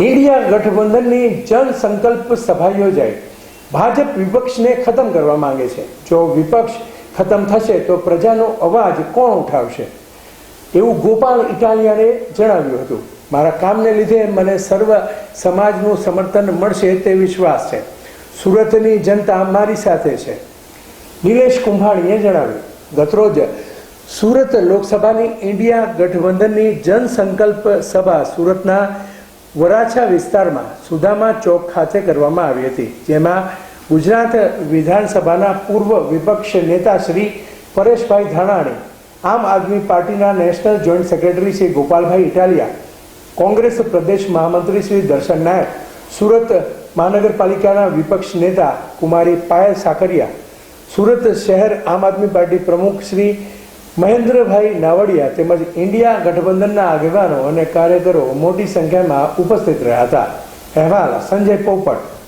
India ગઠબંધનની જન સંકલ્પ સભા યોજાઈ. ભાજપ વિપક્ષને ખતમ કરવા માંગે છે. જો વિપક્ષ ખતમ થશે તો પ્રજાનો અવાજ કોણ ઉઠાવશે? એવું ગોપાલ ઇટાલિયાને જણાવ્યું હતું. મારા કામને લીધે મને સર્વ સમાજનું સમર્થન મળશે તે વિશ્વાસ છે. સુરતની જનતા મારી સાથે છે. નિલેશ કુંભાણીએ જણાવ્યું. ગતરોજ સુરત લોકસભાની ઇન્ડિયા ગઠબંધનની જનસંકલ્પ સભા સુરતના વરાછા વિસ્તારમાં સુદામા ચોક ખાતે કરવામાં આવી હતી, જેમાં ગુજરાત વિધાનસભાના પૂર્વ વિપક્ષ નેતા શ્રી પરેશભાઈ ધાનાણી, આમ આદમી પાર્ટીના national joint secretary Shri Gopalbhai Italia, Congress પ્રદેશ મહામંત્રી શ્રી દર્શન નાયક, સુરત મહાનગરપાલિકાના વિપક્ષ નેતા કુમારી પાયલ સાકરિયા, સુરત શહેર આમ આદમી પાર્ટી પ્રમુખ શ્રી મહેન્દ્રભાઈ નાવડિયા તેમજ ઇન્ડિયા ગઠબંધનના આગેવાનો અને કાર્યકરો મોટી સંખ્યામાં ઉપસ્થિત રહ્યા હતા. અહેવાલ સંજય પોપટ.